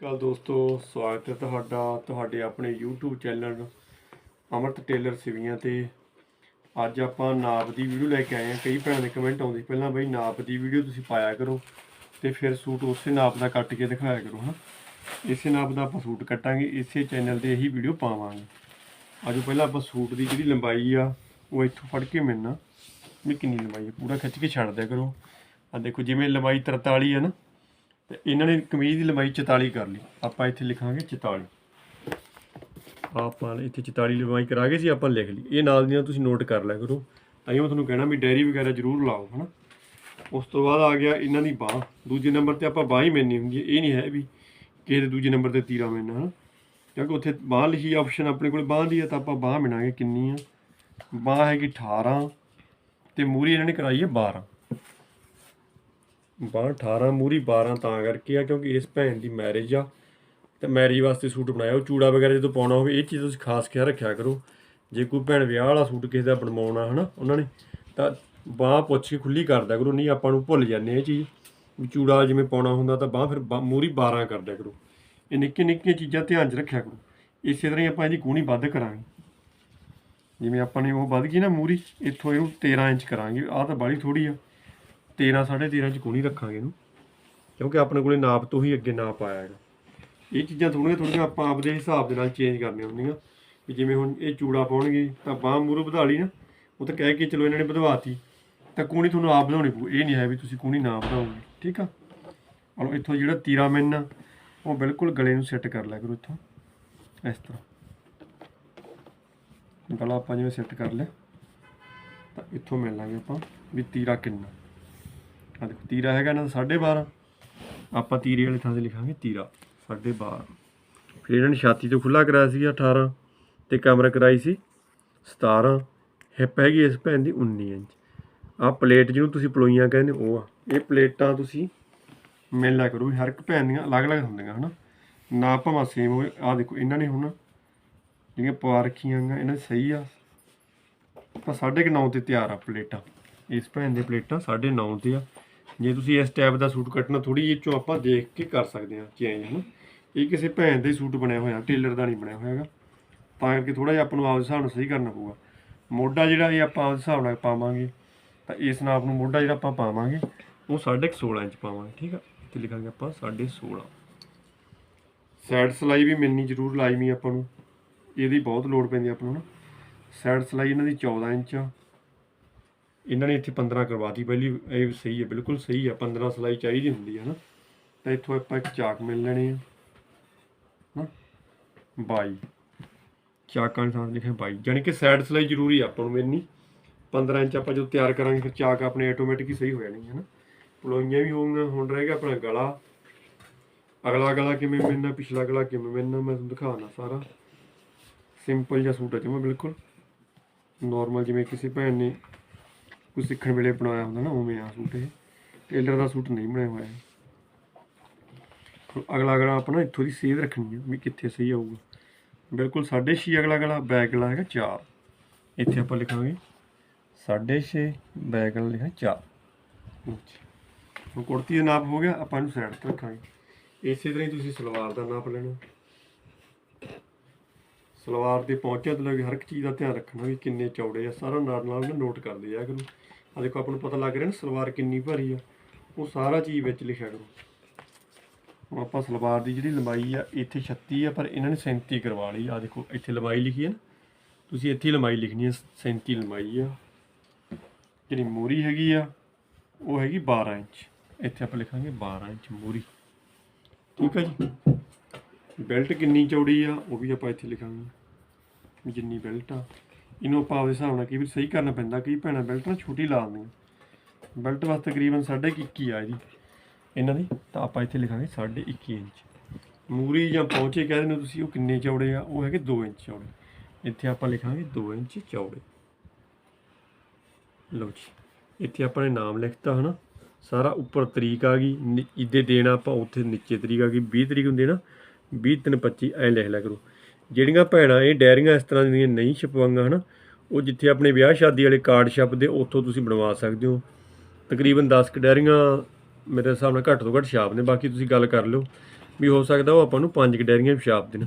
ਕੱਲ ਦੋਸਤੋ ਸਵਾਗਤ ਹੈ ਤੁਹਾਡਾ ਤੁਹਾਡੇ ਆਪਣੇ YouTube channel Amrat tailor Siviyan ਤੇ। ਅੱਜ ਆਪਾਂ ਨਾਪ ਦੀ ਵੀਡੀਓ ਲੈ ਕੇ ਆਏ ਹਾਂ। ਕਈ ਭੈਣਾਂ ਦੇ ਕਮੈਂਟ ਆਉਂਦੇ ਸੀ, ਪਹਿਲਾਂ ਬਈ ਨਾਪ ਦੀ ਵੀਡੀਓ ਤੁਸੀਂ ਪਾਇਆ ਕਰੋ ਤੇ ਫਿਰ ਸੂਟ ਉਸੇ ਨਾਪ ਦਾ ਕੱਟ ਕੇ ਦਿਖਾਇਆ ਕਰੋ ਹਨਾ? ਇਸੇ ਨਾਪ ਦਾ ਆਪਾਂ ਸੂਟ ਕੱਟਾਂਗੇ ਇਸੇ ਚੈਨਲ ਤੇ ਇਹੀ ਵੀਡੀਓ ਪਾਵਾਂਗੇ। ਅੱਜ ਪਹਿਲਾਂ ਆਪਾਂ ਸੂਟ ਦੀ ਜਿਹੜੀ ਲੰਬਾਈ ਆ ਉਹ ਇੱਥੋਂ ਫੜ ਕੇ ਮਿਲਣਾ। ਵੀ ਕਿੰਨੀ ਲੰਬਾਈ ਹੈ ਪੂਰਾ ਖਿੱਚ ਕੇ ਛੱਡ ਦਿਆ ਕਰੋ। ਆ ਦੇਖੋ ਜਿਵੇਂ ਲੰਬਾਈ 43 ਹੈ ਨਾ ਤੇ ਇਹਨਾਂ ਨੇ ਕਮੀਜ਼ ਦੀ ਲੰਬਾਈ 44 ਕਰ ਲਈ। ਆਪਾਂ ਇੱਥੇ ਲਿਖਾਂਗੇ 44 ਆਪਾਂ ਇੱਥੇ 44 ਲੰਬਾਈ ਕਰਾ ਗਏ ਸੀ ਆਪਾਂ ਲਿਖ ਲਈ। ਇਹ ਨਾਲ ਦੀ ਨਾਲ ਤੁਸੀਂ ਨੋਟ ਕਰ ਲਿਆ ਕਰੋ। ਤਾਂ ਮੈਂ ਤੁਹਾਨੂੰ ਕਹਿਣਾ ਵੀ ਡਾਇਰੀ ਵਗੈਰਾ ਜ਼ਰੂਰ ਲਾਓ, ਹਨਾ? ਉਸ ਤੋਂ ਬਾਅਦ ਆ ਗਿਆ ਇਹਨਾਂ ਦੀ ਬਾਹ। ਦੂਜੇ ਨੰਬਰ ਤੇ ਆਪਾਂ ਬਾਹ ਹੀ ਮੈਨੀ ਹੁੰਦੀ ਹੈ। ਇਹ ਨਹੀਂ ਹੈ ਵੀ ਕਿਸੇ ਦੇ ਦੂਜੇ ਨੰਬਰ ਤੇ ਤੀਰਾ ਮੈਨਾ ਹਨਾ? ਕਿਉਂਕਿ ਉੱਥੇ ਬਾਹ ਲਿਖੀ ਆਪਸ਼ਨ ਆਪਣੇ ਕੋਲ ਬਾਹ ਦੀ ਹੈ, ਤਾਂ ਆਪਾਂ ਬਾਹ ਮਿਣਾਂਗੇ ਕਿੰਨੀ ਆ? ਬਾਹ ਹੈਗੀ 18 ਤੇ ਮੂਰੀ ਇਹਨਾਂ ਨੇ ਕਰਾਈ ਹੈ 12 ਬਾਂਹ 18 ਮੂਰੀ 12 ਤਾਂ ਕਰਕੇ ਆ, ਕਿਉਂਕਿ ਇਸ ਭੈਣ ਦੀ ਮੈਰਿਜ ਆ। ਤੇ ਮੈਰਿਜ ਵਾਸਤੇ ਸੂਟ ਬਣਾਇਆ, ਉਹ ਚੂੜਾ ਵਗੈਰਾ ਜਦੋਂ ਪਾਉਣਾ ਹੋਵੇ, ਇਹ ਚੀਜ਼ ਤੁਸੀਂ ਖਾਸ ਖਿਆਲ ਰੱਖਿਆ ਕਰੋ। ਜੇ ਕੋਈ ਭੈਣ ਵਿਆਹ ਵਾਲਾ ਸੂਟ ਕਿਸੇ ਦਾ ਬਣਵਾਉਣਾ, ਹਨਾ, ਉਹਨਾਂ ਨੇ, ਤਾਂ ਬਾਂਹ ਪੁੱਛ ਕੇ ਖੁੱਲੀ ਕਰਦਾ ਕਰੋ, ਨਹੀਂ ਆਪਾਂ ਨੂੰ ਭੁੱਲ ਜਾਂਦੇ ਇਹ ਚੀਜ਼। ਵੀ ਚੂੜਾ ਜਿਵੇਂ ਪਾਉਣਾ ਹੁੰਦਾ, ਤਾਂ ਬਾਂਹ ਫਿਰ ਬਾ- ਮੂਰੀ 12 ਕਰਦਿਆ ਕਰੋ। ਇਹ ਨਿੱਕੀਆਂ ਨਿੱਕੀਆਂ ਚੀਜ਼ਾਂ ਧਿਆਨ 'ਚ ਰੱਖਿਆ ਕਰੋ। ਇਸੇ ਤਰ੍ਹਾਂ ਹੀ ਆਪਾਂ ਇਹਦੀ ਕੂਣੀ ਵੱਧ ਕਰਾਂਗੇ। ਜਿਵੇਂ ਆਪਾਂ ਨੇ ਉਹ ਵੱਧ ਗਈ ਨਾ ਮੂਰੀ, ਇੱਥੋਂ ਇਹਨੂੰ 13 ਇੰਚ ਕਰਾਂਗੇ। ਆਹ ਤਾਂ ਬਾਲੀ ਥੋੜੀ ਆ। 13 13.5 ਚ ਕੋਣੀ ਰੱਖਾਂਗੇ ਇਹਨੂੰ। ਕਿਉਂਕਿ ਆਪਣੇ ਕੋਲੇ ਨਾਪ ਤੋਂ ਹੀ ਅੱਗੇ ਨਾਪ ਆਇਆ ਹੈਗਾ। ਇਹ ਚੀਜ਼ਾਂ ਥੋੜੀਆਂ ਥੋੜੀਆਂ ਆਪਾਂ ਆਪਦੇ ਹਿਸਾਬ ਦੇ ਨਾਲ ਚੇਂਜ ਕਰਨੀਆਂ ਹੁੰਦੀਆਂ। ਵੀ ਜਿਵੇਂ ਹੁਣ ਇਹ ਚੂੜਾ ਪਾਉਣਗੇ, ਤਾਂ ਬਾਹ ਮੂਰੋ ਵਧਾ ਲਈ ਨਾ, ਉਹ ਤਾਂ ਕਹਿ ਕੇ ਚਲੋ ਇਹਨਾਂ ਨੇ ਵਧਵਾਤੀ। ਤਾਂ ਕੂਣੀ ਤੁਹਾਨੂੰ ਆਪ ਵਧਾਉਣੀ ਪਊ। ਇਹ ਨਹੀਂ ਹੈ ਵੀ ਤੁਸੀਂ ਕੂਣੀ ਨਾ ਵਧਾਓਗੇ, ਠੀਕ ਆ? ਹੁਣ ਇੱਥੋਂ ਜਿਹੜਾ ਤੀਰਾ ਮੈਨ ਆ, ਉਹ ਬਿਲਕੁਲ ਗਲੇ ਨੂੰ ਸੈੱਟ ਕਰ ਲਿਆ ਕਰੋ ਇੱਥੋਂ। ਇਸ ਤਰ੍ਹਾਂ। ਗਲਾ ਆਪਾਂ ਜਿਵੇਂ ਸੈੱਟ ਕਰ ਲਿਆ, ਤਾਂ ਇੱਥੋਂ ਮਿਲ ਲਾਂਗੇ ਆਪਾਂ ਵੀ ਤੀਰਾ ਕਿੰਨਾ। ਆ ਦੇਖੋ, ਤੀਰਾ ਹੈਗਾ ਇਹਨਾਂ ਨਾ 12.5 ਆਪਾਂ ਤੀਰੇ ਵਾਲੀ ਥਾਂ ਤੇ ਲਿਖਾਂਗੇ ਤੀਰਾ 12.5 ਫਿਰ ਇਹਨਾਂ ਨੇ ਛਾਤੀ ਤੋਂ ਖੁੱਲਾ ਕਰਾਇਆ ਸੀ 18 ਤੇ ਕਮਰ ਕਰਾਈ ਸੀ 17 ਹਿੱਪ ਹੈਗੀ ਇਸ ਭੈਣ ਦੀ 19 ਇੰਚ। ਆ ਪਲੇਟ ਜਿਹਨੂੰ ਤੁਸੀਂ ਪਲੋਈਆਂ ਕਹਿੰਦੇ ਉਹ ਆ। ਇਹ ਪਲੇਟਾਂ ਤੁਸੀਂ ਮਿਲ ਲਿਆ ਕਰੋ ਹਰ ਇੱਕ ਭੈਣ ਦੀਆਂ ਅਲੱਗ-ਅਲੱਗ ਹੁੰਦੀਆਂ, ਹਨਾ? ਨਾ ਭਾਵੇਂ ਸੇਮ ਹੋਵੇ ਆ ਦੇਖੋ, ਇਹਨਾਂ ਨੇ ਹੁਣ ਜਿਹੜੀਆਂ ਪਵਾ ਰੱਖੀਆਂ ਗੀਆਂ ਇਹਨਾਂ ਦੀ ਸਹੀ ਆ। ਆਪਾਂ 9.5 ਤੇ ਤਿਆਰ ਆ ਪਲੇਟਾਂ ਇਸ ਭੈਣ ਦੇ ਪਲੇਟਾਂ 9.5 ਤੇ ਆ। ਜੇ ਤੁਸੀਂ ਇਸ ਟਾਈਪ ਦਾ ਸੂਟ ਕੱਟਣਾ ਥੋੜੀ ਜਿਹੀ ਚੋਂ ਆਪਾਂ ਦੇਖ ਕੇ ਕਰ ਸਕਦੇ ਹਾਂ ਚੇਂਜ ਹਨਾ। ਇਹ ਕਿਸੇ ਭੈਣ ਦਾ ਹੀ ਸੂਟ ਬਣਿਆ ਹੋਇਆ ਟੇਲਰ ਦਾ ਨਹੀਂ ਬਣਿਆ ਹੋਇਆ ਹੈਗਾ। ਤਾਂ ਕਰਕੇ ਥੋੜਾ ਜਿਹਾ ਆਪਾਂ ਨੂੰ ਆਪਦੇ ਹਿਸਾਬ ਨਾਲ ਸਹੀ ਕਰਨਾ ਪਊਗਾ। ਮੋਢਾ ਜਿਹੜਾ ਇਹ ਆਪਾਂ ਆਪਦੇ ਹਿਸਾਬ ਨਾਲ ਪਾਵਾਂਗੇ, ਤਾਂ ਇਸ ਨਾਪ ਨੂੰ ਮੋਢਾ ਜਿਹੜਾ ਆਪਾਂ ਪਾਵਾਂਗੇ, ਉਹ 16.5 ਇੰਚ ਪਾਵਾਂਗੇ, ਠੀਕ ਆ? ਇੱਥੇ ਲਿਖਾਂਗੇ ਆਪਾਂ 16.5 ਸਾਈਡ ਸਲਾਈ ਵੀ ਮਿਲਣੀ ਜ਼ਰੂਰ ਲਾਜ਼ਮੀ ਆਪਾਂ ਨੂੰ। ਇਹਦੀ ਬਹੁਤ ਲੋੜ ਪੈਂਦੀ ਆਪਾਂ ਨੂੰ ਨਾ। ਸਾਈਡ ਸਲਾਈ ਇਹਨਾਂ ਦੀ 14 ਇੰਚ ਆ। ਇਹਨਾਂ ਨੇ ਇੱਥੇ 15 ਕਰਵਾਤੀ। ਪਹਿਲੀ ਇਹ ਸਹੀ ਹੈ, ਬਿਲਕੁਲ ਸਹੀ ਹੈ 15 ਸਲਾਈ ਚਾਹੀਦੀ ਹੁੰਦੀ ਹੈ ਨਾ। ਤਾਂ ਇੱਥੋਂ ਆਪਾਂ ਇੱਕ ਚਾਕ ਮਿਲ ਲੈਣੇ ਆ ਨਾ 22 ਚਾਕਾਂ ਦੇ ਸਾਥ ਲਿਖਿਆ 22 ਯਾਨੀ ਕਿ ਸਾਈਡ ਸਲਾਈ ਜ਼ਰੂਰੀ ਆ ਆਪਾਂ ਨੂੰ ਮਿਲਣੀ 15 ਇੰਚ ਆਪਾਂ ਜਦੋਂ ਤਿਆਰ ਕਰਾਂਗੇ, ਫਿਰ ਚਾਕ ਆਪਣੇ ਆਟੋਮੈਟਿਕ ਹੀ ਸਹੀ ਹੋ ਜਾਣੀ ਹੈ ਨਾ ਪਲੋਈਆਂ ਵੀ ਹੋਣਗੀਆਂ ਹੁਣ ਰਹਿ ਗਿਆ ਆਪਣਾ ਗਲਾ। ਅਗਲਾ ਗਲਾ ਕਿਵੇਂ ਮਿਲਣਾ, ਪਿਛਲਾ ਗਲਾ ਕਿਵੇਂ ਮਿਲਣਾ, ਮੈਂ ਤੁਹਾਨੂੰ ਦਿਖਾਉਣਾ ਸਾਰਾ। ਸਿੰਪਲ ਜਿਹਾ ਸੂਟ ਹੈ ਜਿਵੇਂ ਬਿਲਕੁਲ। ਨਾਰਮਲ ਜਿਵੇਂ ਕਿਸੇ ਭੈਣ ਨੇ ਕੁਝ ਸਿੱਖਣ ਵੇਲੇ ਬਣਾਇਆ ਹੁੰਦਾ ਨਾ ਉਵੇਂ ਆ ਸੂਟ ਇਹ। ਟੇਲਰ ਦਾ ਸੂਟ ਨਹੀਂ ਬਣਾਇਆ ਹੋਇਆ। ਇਹ। ਅਗਲਾ ਗਲਾ ਆਪਣਾ ਇੱਥੋਂ ਦੀ ਸੇਧ ਰੱਖਣੀ ਹੈ ਵੀ ਕਿੱਥੇ ਸਹੀ ਆਊਗਾ। ਬਿਲਕੁਲ 6.5 ਅਗਲਾ ਗਲਾ ਬੈਕ ਗਲਾ ਹੈਗਾ 4 ਇੱਥੇ ਆਪਾਂ ਲਿਖਾਂਗੇ 6.5 ਬੈਕ ਗਲਾ ਲਿਖਾਂ 4 ਹੁਣ ਕੁੜਤੀ ਦਾ ਨਾਪ ਹੋ ਗਿਆ, ਆਪਾਂ ਇਹਨੂੰ ਸਾਈਡ ਤੇ ਰੱਖਾਂਗੇ। ਇਸੇ ਤਰ੍ਹਾਂ ਹੀ ਤੁਸੀਂ ਸਲਵਾਰ ਦਾ ਨਾਪ ਲੈਣਾ। ਸਲਵਾਰ ਦੇ ਪਹੁੰਚਿਆ ਤੋਂ ਲੈ ਹਰ ਇੱਕ ਚੀਜ਼ ਦਾ ਧਿਆਨ ਰੱਖਣਾ ਵੀ ਕਿੰਨੇ ਚੌੜੇ ਆ, ਸਾਰਾ ਨਾਲ ਨਾਲ ਨੋਟ ਕਰਦੇ ਜਾ ਕਰੋ ਆ ਦੇਖੋ, ਆਪਾਂ ਨੂੰ ਪਤਾ ਲੱਗ ਰਿਹਾ ਨਾ, ਸਲਵਾਰ ਕਿੰਨੀ ਭਾਰੀ ਆ। ਉਹ ਸਾਰਾ ਚੀਜ਼ ਵਿੱਚ ਲਿਖਿਆ ਕਰੋ। ਹੁਣ ਆਪਾਂ ਸਲਵਾਰ ਦੀ ਜਿਹੜੀ ਲੰਬਾਈ ਆ, ਇੱਥੇ 36 ਆ, ਪਰ ਇਹਨਾਂ ਨੇ 37 ਕਰਵਾ ਲਈ। ਆ ਦੇਖੋ, ਇੱਥੇ ਲੰਬਾਈ ਲਿਖੀ ਹੈ ਨਾ। ਤੁਸੀਂ ਇੱਥੇ ਲੰਬਾਈ ਲਿਖਣੀ ਹੈ 37 ਲੰਬਾਈ ਆ। ਜਿਹੜੀ ਮੂਰੀ ਹੈਗੀ ਆ, ਉਹ ਹੈਗੀ 12 ਇੰਚ। ਇੱਥੇ ਆਪਾਂ ਲਿਖਾਂਗੇ 12 ਇੰਚ ਮੂਰੀ। ਠੀਕ ਆ ਜੀ? ਬੈਲਟ ਕਿੰਨੀ ਚੌੜੀ ਆ, ਉਹ ਵੀ ਆਪਾਂ ਇੱਥੇ ਲਿਖਾਂਗੇ। ਜਿੰਨੀ ਬੈਲਟ ਆ। ਇਹਨੂੰ ਆਪਾਂ ਆਪਦੇ ਹਿਸਾਬ ਨਾਲ ਕਈ ਵਾਰ ਸਹੀ ਕਰਨਾ ਪੈਂਦਾ, ਕਈ ਭੈਣਾਂ ਬੈਲਟ ਨਾ ਛੋਟੀ ਲਾ ਦਿੰਦੀਆਂ। ਬੈਲਟ ਵਾਸਤੇ ਤਕਰੀਬਨ 21.5 ਆ ਇਹਦੀ। ਇਹਨਾਂ ਦੀ, ਤਾਂ ਆਪਾਂ ਇੱਥੇ ਲਿਖਾਂਗੇ 21.5 ਇੰਚ। ਮੂਰੀ ਜਾਂ ਪਹੁੰਚੇ ਕਹਿ ਦਿੰਦੇ ਹੋ ਤੁਸੀਂ, ਉਹ ਕਿੰਨੇ ਚੌੜੇ ਆ? ਉਹ ਹੈਗੇ 2 ਇੰਚ ਚੌੜੇ। ਇੱਥੇ ਆਪਾਂ ਲਿਖਾਂਗੇ 2 ਇੰਚ ਚੌੜੇ। ਲਓ ਜੀ, ਇੱਥੇ ਆਪਾਂ ਨੇ ਨਾਮ ਲਿਖਤਾ ਹਨਾ। ਸਾਰਾ ਉੱਪਰ ਤਰੀਕ ਆ ਗਈ, ਨਿ- ਇਹਦੇ ਦੇਣਾ ਆਪਾਂ ਉੱਥੇ ਨੀਚੇ ਤਰੀਕ ਆ ਗਈ। 20 ਤਰੀਕ ਹੁੰਦੀ ਨਾ 20 ਤਿੰਨ 25 ਐ ਲਿਖ ਲਿਆ ਕਰੋ। ਜਿਹੜੀਆਂ ਭੈਣਾਂ ਇਹ ਡਾਇਰੀਆਂ ਇਸ ਤਰ੍ਹਾਂ ਦੀਆਂ ਨਹੀਂ ਛਪਵਾਈਆਂ ਹਨਾ, ਉਹ ਜਿੱਥੇ ਆਪਣੇ ਵਿਆਹ ਸ਼ਾਦੀ ਵਾਲੇ ਕਾਰਡ ਛਪਦੇ, ਉੱਥੋਂ ਤੁਸੀਂ ਬਣਵਾ ਸਕਦੇ ਹੋ। ਤਕਰੀਬਨ 10 ਕ ਡੈਰੀਆਂ ਮੇਰੇ ਹਿਸਾਬ ਨਾਲ ਘੱਟ ਤੋਂ ਘੱਟ ਛਾਪ ਨੇ, ਬਾਕੀ ਤੁਸੀਂ ਗੱਲ ਕਰ ਲਿਓ ਵੀ ਹੋ ਸਕਦਾ ਉਹ ਆਪਾਂ ਨੂੰ ਪੰਜ ਕੁ ਡੈਰੀਆਂ ਵੀ ਛਾਪ ਦੇਣ।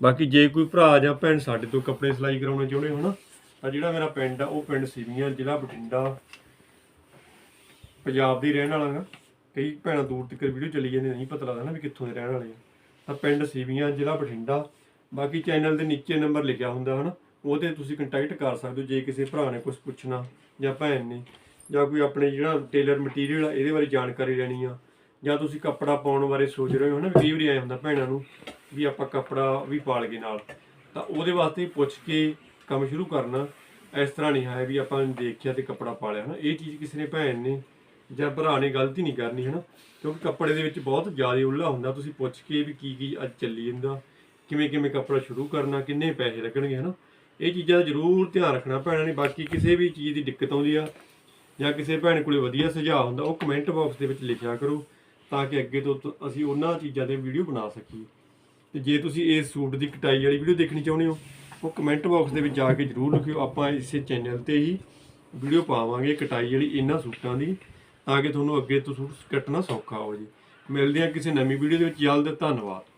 ਬਾਕੀ ਜੇ ਕੋਈ ਭਰਾ ਜਾਂ ਭੈਣ ਸਾਡੇ ਤੋਂ ਕੱਪੜੇ ਸਿਲਾਈ ਕਰਾਉਣੇ ਚਾਹੁੰਦੇ ਹੋ ਨਾ, ਤਾਂ ਜਿਹੜਾ ਮੇਰਾ ਪਿੰਡ ਆ, ਉਹ ਪਿੰਡ ਸੀਵੀਆਂ, ਜ਼ਿਲ੍ਹਾ ਬਠਿੰਡਾ, ਪੰਜਾਬ ਦੀ ਰਹਿਣ ਵਾਲਾ ਗਾ ਕਈ ਭੈਣਾਂ ਦੂਰ ਤੱਕ ਵੀਡੀਓ ਚਲੀ ਜਾਂਦੀ, ਨਹੀਂ ਪਤਾ ਲੱਗਦਾ ਨਾ ਵੀ ਕਿੱਥੋਂ ਦੇ ਰਹਿਣ ਵਾਲੇ ਆ। ਤਾਂ ਪਿੰਡ ਸੀਵੀਆਂ, ਜ਼ਿਲ੍ਹਾ ਬਠਿੰਡਾ ਬਾਕੀ ਚੈਨਲ ਦੇ ਨੀਚੇ ਨੰਬਰ ਲਿਖਿਆ ਹੁੰਦਾ ਹਨਾ, ਉਹਦੇ ਤੁਸੀਂ ਕੰਟੈਕਟ ਕਰ ਸਕਦੇ ਹੋ, ਜੇ ਕਿਸੇ ਭਰਾ ਨੇ ਕੁਝ ਪੁੱਛਣਾ ਜਾਂ ਭੈਣ ਨੇ, ਜਾਂ ਕੋਈ ਆਪਣੇ ਜਿਹੜਾ ਟੇਲਰ ਮਟੀਰੀਅਲ ਆ, ਇਹਦੇ ਬਾਰੇ ਜਾਣਕਾਰੀ ਲੈਣੀ ਆ, ਜਾਂ ਤੁਸੀਂ ਕੱਪੜਾ ਪਾਉਣ ਬਾਰੇ ਸੋਚ ਰਹੇ ਹੋ ਨਾ ਵੀ ਕਈ ਵਾਰੀ ਆਇਆ ਹੁੰਦਾ ਭੈਣਾਂ ਨੂੰ ਵੀ ਆਪਾਂ ਕੱਪੜਾ ਵੀ ਪਾਲ ਕੇ ਨਾਲ, ਤਾਂ ਉਹਦੇ ਵਾਸਤੇ ਪੁੱਛ ਕੇ ਕੰਮ ਸ਼ੁਰੂ ਕਰਨਾ, ਇਸ ਤਰ੍ਹਾਂ ਨਹੀਂ ਹੈ ਵੀ ਆਪਾਂ ਦੇਖਿਆ ਤੇ ਕੱਪੜਾ ਪਾ ਲਿਆ ਹਨਾ, ਇਹ ਚੀਜ਼ ਕਿਸੇ ਨੇ ਭੈਣ ਨੇ ਜਾਂ ਭਰਾ ਨੇ ਗਲਤੀ ਨਹੀਂ ਕਰਨੀ ਹਨਾ, ਕਿਉਂਕਿ ਕੱਪੜੇ ਦੇ ਵਿੱਚ ਬਹੁਤ ਜ਼ਿਆਦਾ ਉੱਲਾ ਹੁੰਦਾ, ਤੁਸੀਂ ਪੁੱਛ ਕੇ ਵੀ ਕੀ ਕੀ ਅੱਜ ਚੱਲੀ ਜਾਂਦਾ ਕਿਵੇਂ ਕਿਵੇਂ ਕੱਪੜਾ ਸ਼ੁਰੂ ਕਰਨਾ, ਕਿੰਨੇ ਪੈਸੇ ਲੱਗਣਗੇ, ਹਨਾ? ਇਹ ਚੀਜ਼ਾਂ ਦਾ ਜ਼ਰੂਰ ਧਿਆਨ ਰੱਖਣਾ ਭੈਣਾਂ ਨੇ ਬਾਕੀ ਕਿਸੇ ਵੀ ਚੀਜ਼ ਦੀ ਦਿੱਕਤ ਆਉਂਦੀ ਆ ਜਾਂ ਕਿਸੇ ਭੈਣ ਕੋਲੇ ਵਧੀਆ ਸੁਝਾਅ ਹੁੰਦਾ, ਉਹ ਕਮੈਂਟ ਬਾਕਸ ਦੇ ਵਿੱਚ ਲਿਖਿਆ ਕਰੋ ਤਾਂ ਕਿ ਅੱਗੇ ਤੋਂ ਅਸੀਂ ਉਹਨਾਂ ਚੀਜ਼ਾਂ ਦੇ ਵੀਡੀਓ ਬਣਾ ਸਕੀਏ। ਤੇ ਜੇ ਤੁਸੀਂ ਇਸ ਸੂਟ ਦੀ ਕਟਾਈ ਵਾਲੀ ਵੀਡੀਓ ਦੇਖਣੀ ਚਾਹੁੰਦੇ ਹੋ, ਉਹ ਕਮੈਂਟ ਬਾਕਸ ਦੇ ਵਿੱਚ ਜਾ ਕੇ ਜਰੂਰ ਲਿਖਿਓ। ਆਪਾਂ ਇਸੇ ਚੈਨਲ ਤੇ ਹੀ ਵੀਡੀਓ ਪਾਵਾਂਗੇ ਕਟਾਈ ਵਾਲੀ ਇਹਨਾਂ ਸੂਟਾਂ ਦੀ, ਤਾਂ ਕਿ ਤੁਹਾਨੂੰ ਅੱਗੇ ਤੋਂ ਸੂਟ ਕੱਟਣਾ ਸੌਖਾ ਹੋ ਜੇ। ਮਿਲਦੇ ਹਾਂ ਕਿਸੇ ਨਵੀਂ ਵੀਡੀਓ ਦੇ ਵਿੱਚ। ਜਲਦ ਧੰਨਵਾਦ।